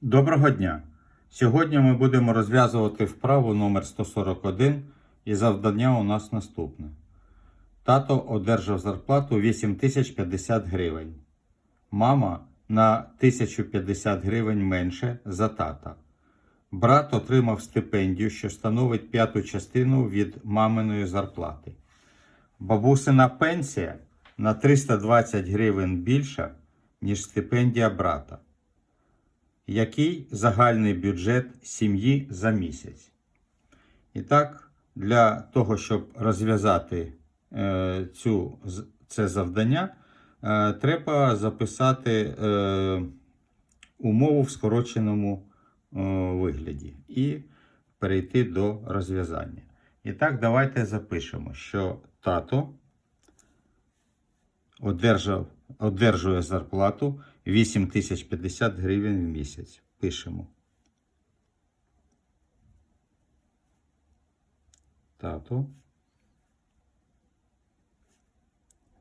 Доброго дня! Сьогодні ми будемо розв'язувати вправу номер 141 і завдання у нас наступне. Тато одержав зарплату 8050 гривень. Мама на 1050 гривень менше за тата. Брат отримав стипендію, що становить п'яту частину від маминої зарплати. Бабусина пенсія на 320 гривень більша, ніж стипендія брата. Який загальний бюджет сім'ї за місяць? І так, для того, щоб розв'язати е, цю, це завдання, е, треба записати е, умову в скороченому вигляді і перейти до розв'язання. І так, давайте запишемо, що тато одержав, одержує зарплату 8050 гривень в місяць. Пишемо. Тато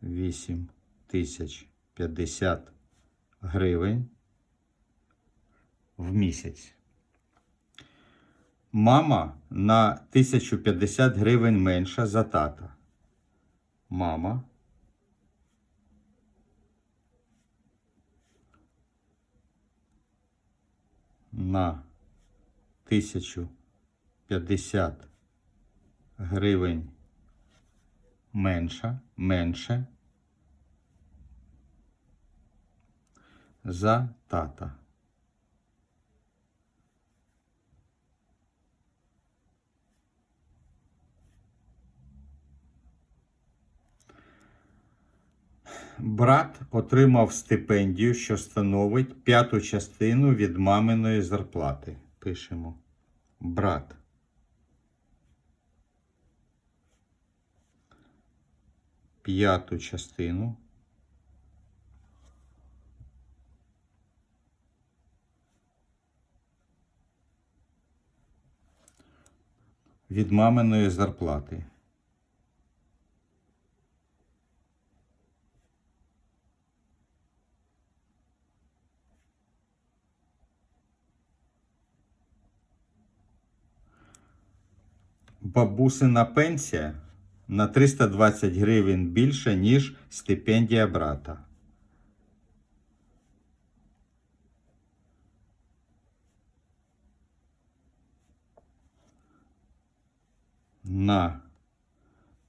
8050 гривень в місяць. Мама на 1050 гривень менша за тата. Мама на 1050 гривень менша, менше за тата. Брат отримав стипендію, що становить п'яту частину від маминої зарплати. Пишемо. Брат. П'яту частину. Від маминої зарплати. Бабусина пенсія на 320 гривень більше, ніж стипендія брата. На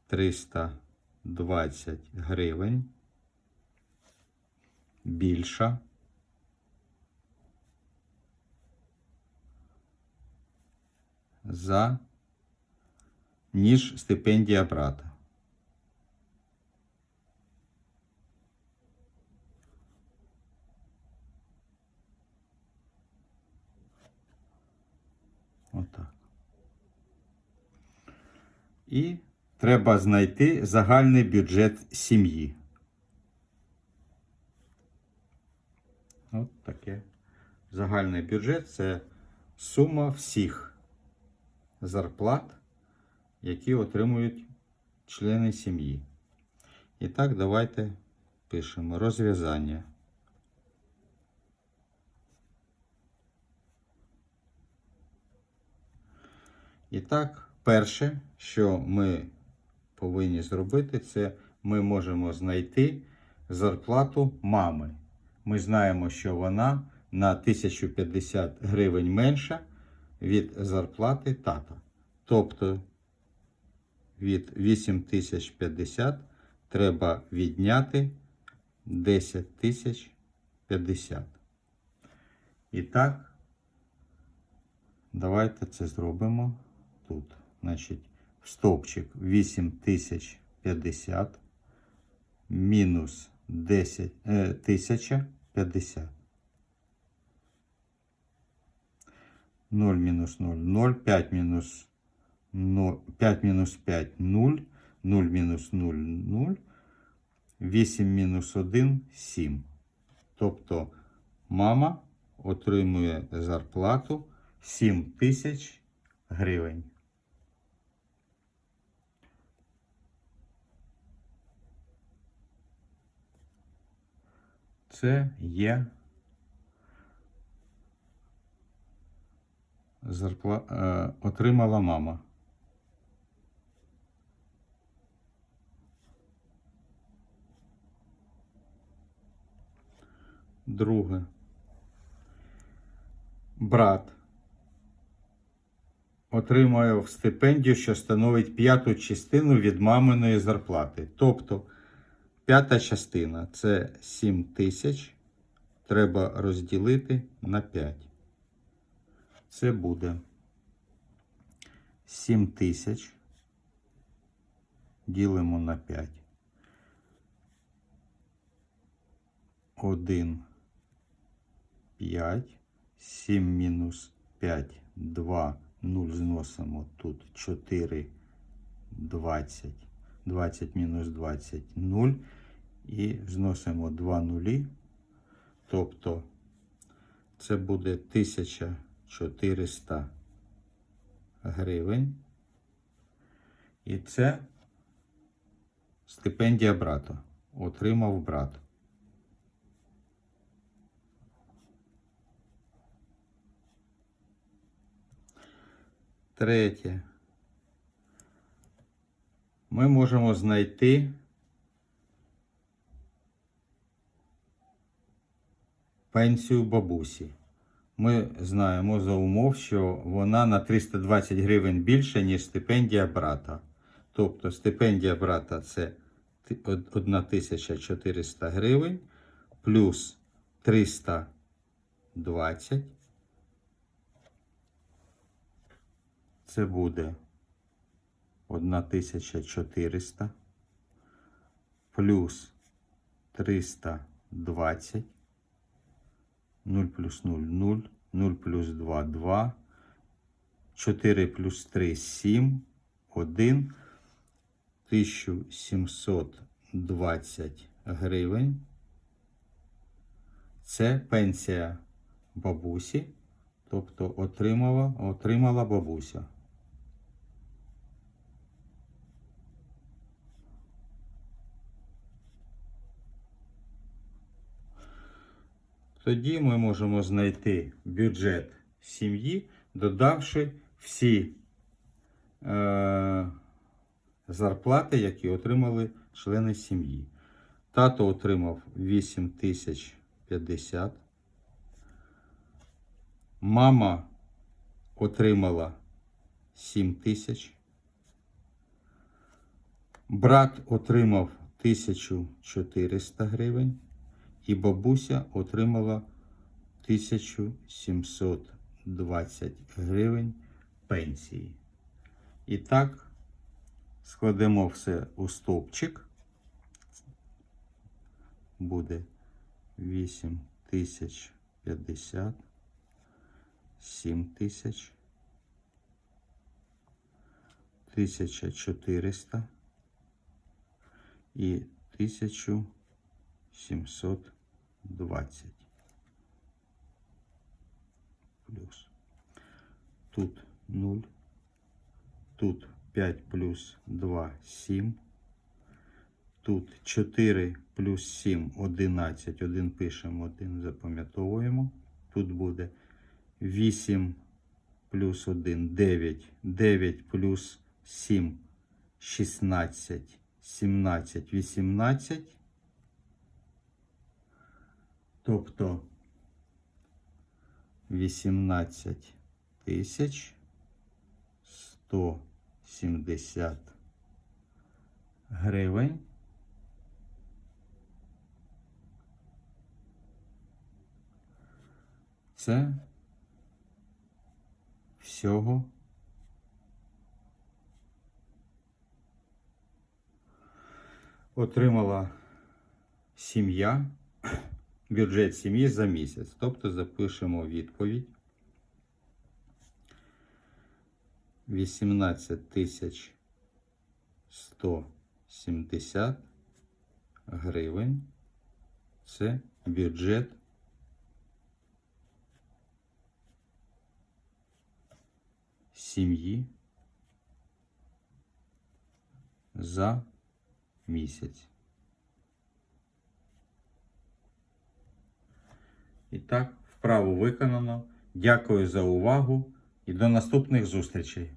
320 гривень більша. За ніж стипендія брата. Отак. І треба знайти загальний бюджет сім'ї. От таке. Загальний бюджет це сума всіх зарплат які отримують члени сім'ї. І так, давайте пишемо розв'язання. І так, перше, що ми повинні зробити, це ми можемо знайти зарплату мами. Ми знаємо, що вона на 1050 гривень менша від зарплати тата. Тобто від 8050 треба відняти 10050. І так, давайте це зробимо тут. Значить, стовпчик 8050 мінус 10, е, 1050. 0 мінус 0, 0, 5 мінус 0, 5 мінус 5 0, 0 мінус 0 0, 8 мінус 1 7. Тобто мама отримує зарплату 7 тисяч гривень. Це є зарпла... е, отримала мама. Друге. Брат отримує стипендію, що становить п'яту частину від маминої зарплати. Тобто п'ята частина це 7 тисяч. Треба розділити на 5. Це буде 7 тисяч. Ділимо на 5. 1, 5, 7 мінус 5, 2, 0 зносимо тут 4, 20, 20 мінус 20, 0. І зносимо 2 нулі. Тобто це буде 1400 гривень. І це стипендія брата. Отримав брат. Третє. Ми можемо знайти пенсію бабусі. Ми знаємо за умов, що вона на 320 гривень більше, ніж стипендія брата. Тобто стипендія брата це 1400 гривень плюс 320. Це буде 1400 плюс 320. 0 плюс 0 0, 0 плюс 2 2, 4 плюс 3 7, 1, 1720 гривень. Це пенсія бабусі, тобто отримала, отримала бабуся. Тоді ми можемо знайти бюджет сім'ї, додавши всі е, зарплати, які отримали члени сім'ї. Тато отримав 8050. Мама отримала 7 тисяч. Брат отримав 1400 гривень і бабуся отримала 1720 гривень пенсії. І так, складемо все у стовпчик. Буде 8050, 7000, 1400 і 1720 плюс. Тут 0. Тут 5 плюс 2 7. Тут 4 плюс 7 11. 1 пишемо, 1 запам'ятовуємо. Тут буде 8 плюс 1 9. 9 плюс 7 16. 17, 18. Тобто 18 тисяч 170 гривень. Це всього отримала сім'я, бюджет сім'ї за місяць. Тобто запишемо відповідь. 18 тисяч 170 гривень. Це бюджет сім'ї за місяць. І так, вправу виконано. Дякую за увагу і до наступних зустрічей.